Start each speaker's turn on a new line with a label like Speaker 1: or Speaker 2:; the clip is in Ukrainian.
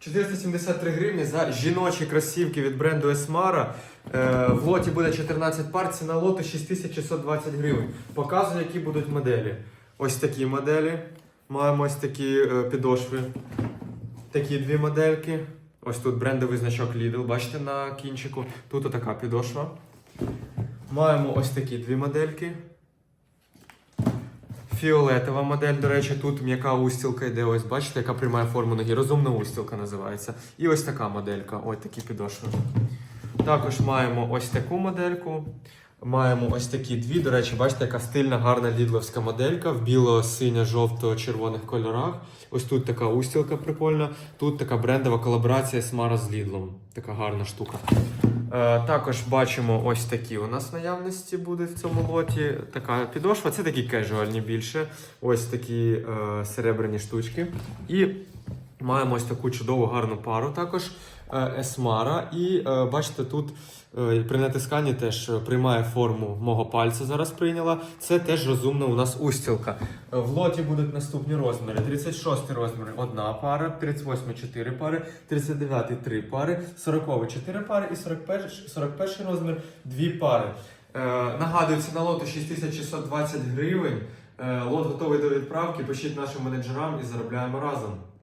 Speaker 1: 473 гривні за жіночі кросівки від бренду Esmara. Е, в лоті буде 14 пар, ціна лоту 6620 гривень. Показую, які будуть моделі. Ось такі моделі. Маємо ось такі е, підошви. Такі дві модельки. Ось тут брендовий значок Lidl, бачите на кінчику. Тут така підошва. Маємо ось такі дві модельки. Фіолетова модель, до речі, тут м'яка устілка йде. Ось бачите, яка приймає форму ноги. Розумна устілка називається. І ось така моделька. Ось такі підошви. Також маємо ось таку модельку. Маємо ось такі дві. До речі, бачите, яка стильна, гарна лідловська моделька в біло-синьо-жовто-червоних кольорах. Ось тут така устілка прикольна. Тут така брендова колаборація Смара з Лідлом. Така гарна штука. Е, також бачимо ось такі у нас наявності буде в цьому лоті. Така підошва. Це такі кежуальні більше. Ось такі е, серебряні штучки. І маємо ось таку чудову гарну пару також. е, Есмара. І е, бачите, тут е, при натисканні теж приймає форму мого пальця. Зараз прийняла. Це теж розумна у нас устілка. В лоті будуть наступні розміри: 36 розмір одна пара, 38 4 пари, 39 3 пари, 40 4 пари і 41, 41 розмір 2 пари. Нагадую, ціна лоту 6620 гривень. Лот готовий до відправки. Пишіть нашим менеджерам і заробляємо разом.